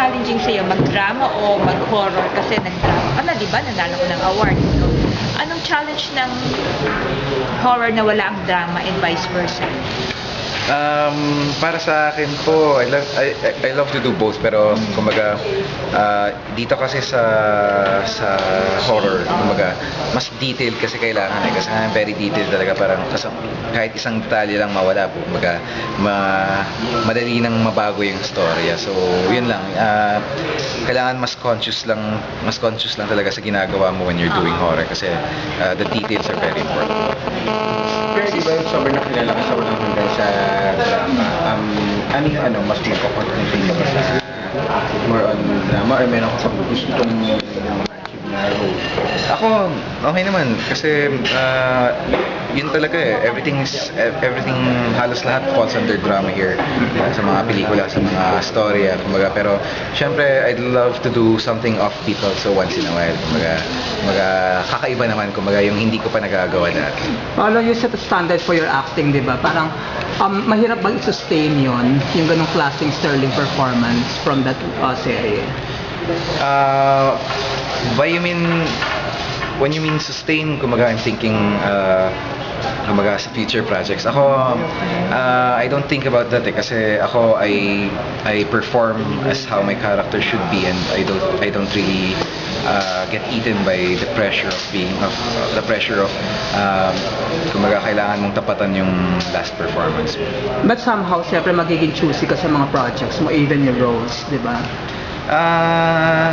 challenging sa'yo, mag-drama o mag-horror? Kasi nag-drama ka na, di ba? Nanalo ko ng award. So, anong challenge ng horror na wala ang drama and vice versa? Um, para sa akin po, I love, I, I- love to do both pero kumbaga ah, dito kasi sa sa horror, kumbaga mas detailed kasi kailangan eh kasi nga very detailed talaga parang kasi kahit isang detalye lang mawala po, kumbaga ma, madali nang mabago yung storya. So, yun lang. ah, kailangan mas conscious lang mas conscious lang talaga sa ginagawa mo when you're doing horror kasi ah, the details are very important. Pero di ba sobrang nakilala ka sa walang hanggan sa yung ano, mas magko-concentrate ka ba sa more on drama or meron ka sa gustong? Ako, okay naman kasi ah, yun talaga eh. Everything is ev- everything halos lahat falls under drama here. Ah, sa mga pelikula, sa mga storya, kumbaga. Pero syempre, I'd love to do something offbeat also once in a while. Kumbaga, kumbaga kakaiba naman kumbaga yung hindi ko pa nagagawa dati. Paolo, you set a standard for your acting, di ba? Parang um, mahirap bang i-sustain yon yung ganong klaseng sterling performance from that uh, serie? Uh, by you mean, when you mean sustain, kumbaga I'm thinking, uh, kumbaga sa future projects. Ako, uh, I don't think about that eh, kasi ako, I, I perform as how my character should be and I don't, I don't really uh, get eaten by the pressure of being, of the pressure of, um, kumbaga kailangan mong tapatan yung last performance mo. But somehow, syempre magiging choosy ka sa mga projects mo, even your roles, di ba? Ah,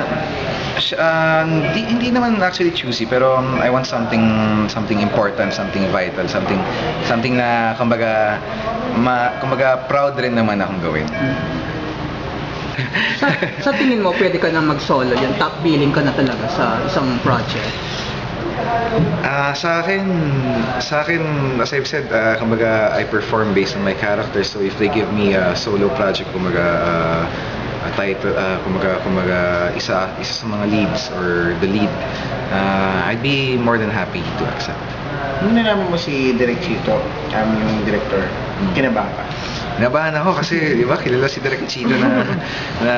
hindi, hindi naman actually choosy pero um, I want something something important, something vital, something something na kumbaga ma, kumbaga proud rin naman akong gawin. Sa, sa tingin mo, pwede ka nang mag-solo yan, top billing ka na talaga sa isang project. Ah, sa akin, sa akin, as I've said, ah, kumbaga, I perform based on my character. So if they give me a solo project, kumbaga, ah, a title, ah, kumbaga, kumbaga, isa, isa sa mga leads or the lead, ah, I'd be more than happy to accept. Nung nalaman mo si Direk Chito, um, yung director, kinabahan ka? Nabahan ako kasi, di ba, kilala si Direk Chino na, na,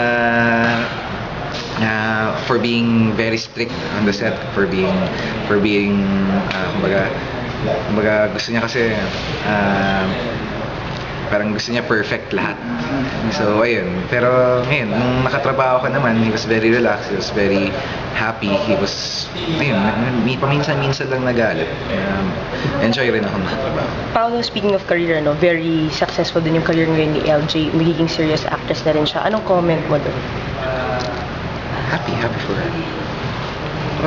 na for being very strict on the set, for being, for being, ah, kumbaga, kumbaga gusto niya kasi, ah, parang gusto niya perfect lahat. So, ayun. Pero ngayon, nung nakatrabaho ka naman, he was very relaxed, he was very happy, he was, ayun, mi- paminsan-minsan lang nagalit. Um, enjoy rin ako nakatrabaho. Paolo, speaking of career, no, very successful din yung career ngayon ni LJ. Magiging serious actress na rin siya. Anong comment mo doon? Happy, happy for her.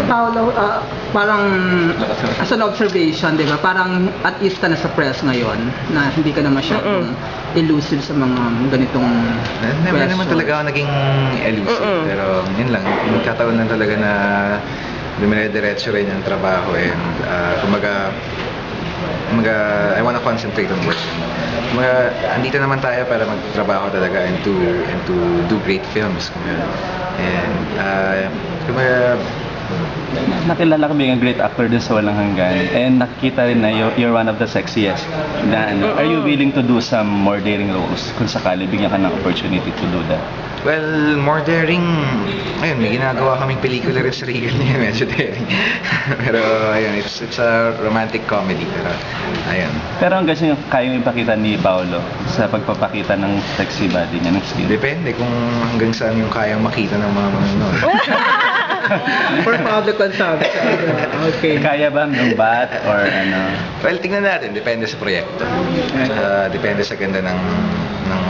Paolo, ah, parang as an observation, di ba? Parang at ease ka na sa press ngayon na hindi ka na masyadong elusive sa mga ganitong Never naman questions. talaga ako naging elusive. Mm-mm. Pero yun lang, nagkataon lang talaga na dumire-diretso rin yung trabaho and uh, kumaga, kumaga, I wanna concentrate on work. Kumaga, andito naman tayo para magtrabaho talaga and to, and to do great films. Kumaga. And, uh, kumaga, nakilala being a great actor din sa Walang Hanggan and nakikita rin na you're, you're one of the sexiest na ano, are you willing to do some more daring roles kung sakali bigyan ka ng opportunity to do that? Well, more daring, ayun, may ginagawa kaming pelikula rin sa Regal niya, medyo daring. pero, ayun, it's, it's a romantic comedy, pero, ayun. Pero hanggang saan yung kayang ipakita ni Paolo sa pagpapakita ng sexy body niya ng skin? Depende kung hanggang saan yung kayang makita ng mga manonood. For public consumption. okay. Kaya ba ng bat or ano? well, tingnan natin, depende sa proyekto. Tsaka depende sa ganda ng ng